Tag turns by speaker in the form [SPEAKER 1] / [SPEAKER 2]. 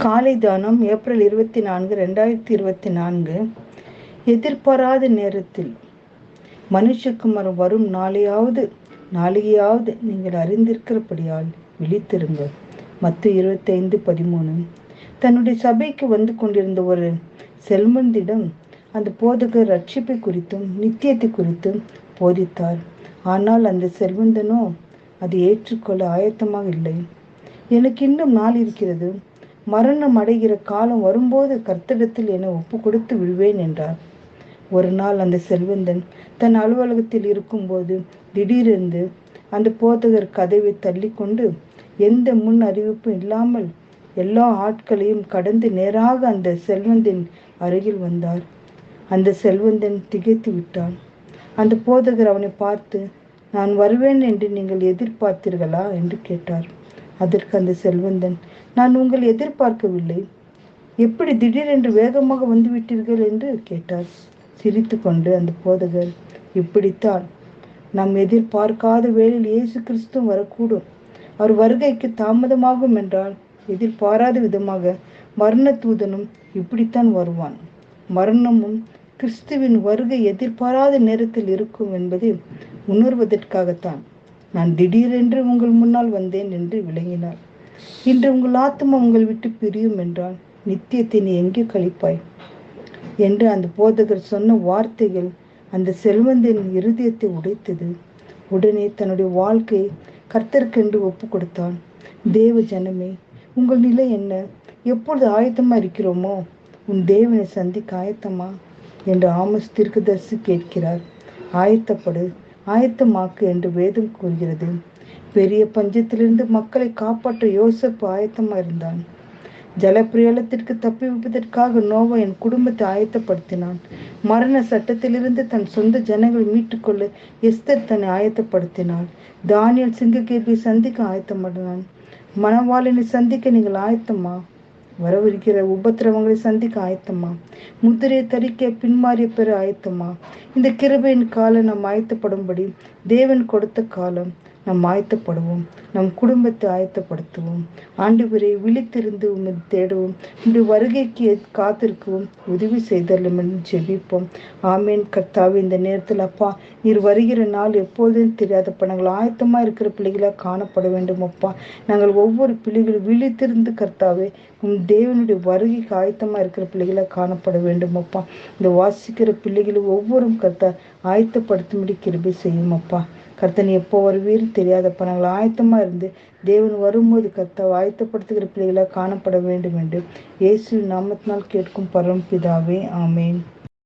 [SPEAKER 1] காலை தானம் ஏப்ரல் இருபத்தி நான்கு ரெண்டாயிரத்தி இருபத்தி நான்கு. எதிர்பாராத நேரத்தில் மனுஷகுமாரன் வரும் நாளையாவது நாளையாவது நீங்கள் அறிந்திருக்கிறபடியால் விழித்திருங்கள். மத்து இருபத்தைந்து பதிமூணு. தன்னுடைய சபைக்கு வந்து கொண்டிருந்த ஒரு செல்வந்திடம் அந்த போதகர் ரட்சிப்பை குறித்தும் நித்தியத்தை குறித்தும் போதித்தார். ஆனால் அந்த செல்வந்தனோ அதை ஏற்றுக்கொள்ள ஆயத்தமாக இல்லை. எனக்கு இன்னும் நாள் இருக்கிறது. மரணம் அடைகிற காலம் வரும்போது கர்த்தகத்தில் என ஒப்பு கொடுத்து விழுவேன் என்றார். ஒரு நாள் அந்த செல்வந்தன் தன் அலுவலகத்தில் இருக்கும்போது திடீரென்று அந்த போதகர் கதவை தள்ளிக்கொண்டு எந்த முன் அறிவிப்பும் இல்லாமல் எல்லா ஆட்களையும் கடந்து நேராக அந்த செல்வந்தின் அருகில் வந்தார். அந்த செல்வந்தன் திகைத்து விட்டான். அந்த போதகர் அவனை பார்த்து நான் வருவேன் என்று நீங்கள் எதிர்பார்த்தீர்களா? என்று கேட்டார். அதற்கு அந்த செல்வந்தன் நான் உங்கள் எதிர்பார்க்கவில்லை. எப்படி திடீரென்று வேகமாக வந்துவிட்டீர்கள் என்று கேட்டார். சிரித்து கொண்டு அந்த போதகர் இப்படித்தான். நாம் எதிர்பார்க்காத வேளையில் இயேசு கிறிஸ்து வரக்கூடும். அவர் வருகைக்கு தாமதமாகும் என்றால் எதிர்பாராத விதமாக மரண தூதனும் இப்படித்தான் வருவான். மரணமும் கிறிஸ்துவின் வருகை எதிர்பாராத நேரத்தில் இருக்கும் என்பதை உணர்வதற்காகத்தான். நான் திடீரென்று உங்கள் முன்னால் வந்தேன் என்று விளங்கினார் இன்று உங்கள் ஆத்மா உங்கள் விட்டு பிரியும் என்றால் நித்தியத்தை நீ எங்கே கழிப்பாய்? என்று அந்த போதகர் சொன்ன வார்த்தைகள் அந்த செல்வந்தின் இருதயத்தை உடைத்தது. உடனே தன்னுடைய வாழ்க்கை கர்த்தருக்கென்று ஒப்பு கொடுத்தான். தேவ ஜனமே உங்கள் நிலை என்ன? எப்பொழுது ஆயத்தமா இருக்கிறோமோ உன் தேவனை சந்திக்க ஆயத்தமா? என்று ஆமஸ் தீர்க்கதர்சி கேட்கிறார். ஆயத்தப்படு ஆயத்தமாக்கு என்று வேதம் கூறுகிறது. பெரிய பஞ்சத்திலிருந்து மக்களை காப்பாற்ற யோசப்பு ஆயத்தமாக இருந்தான். ஜலப்பிரியலத்திற்கு தப்பி வைப்பதற்காக நோவா என் குடும்பத்தை ஆயத்தப்படுத்தினான். மரண சட்டத்திலிருந்து தன் சொந்த ஜனங்களை மீட்டுக்கொள்ள எஸ்தர் தன்னை ஆயத்தப்படுத்தினாள் தானியல் சிங்ககேபியை சந்திக்க ஆயத்தப்படினான் மணவாளினை சந்திக்க நீங்கள் ஆயத்தமா? வரவிருக்கிற உபத்திரவங்களை சந்திக்க ஆயத்தமா முதிரை தரிக்க பின்மாறிய பெற ஆயத்தமா இந்த கிருபையின் காலம் நாம் ஆயத்தப்படும்படி தேவன் கொடுத்த காலம். நாம் ஆயத்தப்படுவோம். நம் குடும்பத்தை ஆயத்தப்படுத்துவோம். ஆண்டவரை விழித்திருந்து உண்மை தேடுவோம். இன்று வருகைக்கு காத்திருக்கவும் உதவி செய்தலும் என்று ஜெபிப்போம். ஆமேன். கர்த்தாவே இந்த நேரத்தில் அப்பா நீர் வருகிற நாள் எப்போதும் தெரியாதப்பா நாங்கள் ஆயத்தமாக இருக்கிற பிள்ளைகளாக காணப்பட வேண்டும் அப்பா. நாங்கள் ஒவ்வொரு பிள்ளைகளும் விழித்திருந்து கர்த்தாவே உன் தேவனுடைய வருகைக்கு ஆயத்தமாக இருக்கிற பிள்ளைகளாக காணப்பட வேண்டும் அப்பா. இந்த வாசிக்கிற பிள்ளைகளும் ஒவ்வொரும் கர்த்தா ஆயத்தப்படுத்தும்படி கிருபை செய்யும் அப்பா. கர்த்தன் எப்போ வருவீர் தெரியாதப்ப நாங்கள் ஆயத்தமாக இருந்து தேவன் வரும்போது கர்த்தா ஆயத்தப்படுத்துகிற பிள்ளைகளாக காணப்பட வேண்டும் என்று இயேசு நாமத்தினால் கேட்கும் பரம்பிதாவே ஆமேன்.